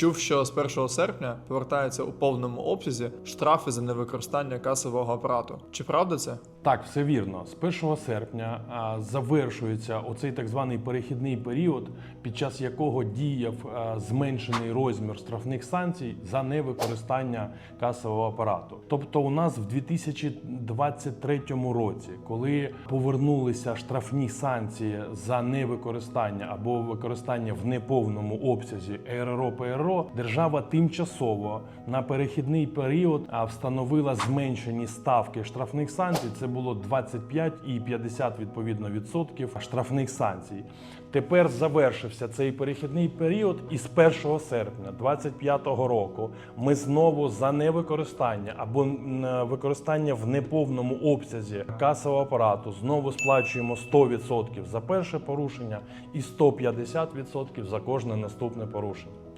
Чув, що з 1 серпня повертаються у повному обсязі штрафи за невикористання касового апарату. Чи правда це? Так, все вірно. З 1 серпня завершується оцей так званий перехідний період, під час якого діяв зменшений розмір штрафних санкцій за невикористання касового апарату. Тобто, у нас в 2023 році, коли повернулися штрафні санкції за невикористання або використання в неповному обсязі РРО ПРО, держава тимчасово на перехідний період встановила зменшені ставки штрафних санкцій. Це було 25 і 50 відповідно відсотків штрафних санкцій. Тепер завершився цей перехідний період, і з 1 серпня 2025 року ми знову за невикористання або використання в неповному обсязі касового апарату знову сплачуємо 100% за перше порушення і 150% за кожне наступне порушення.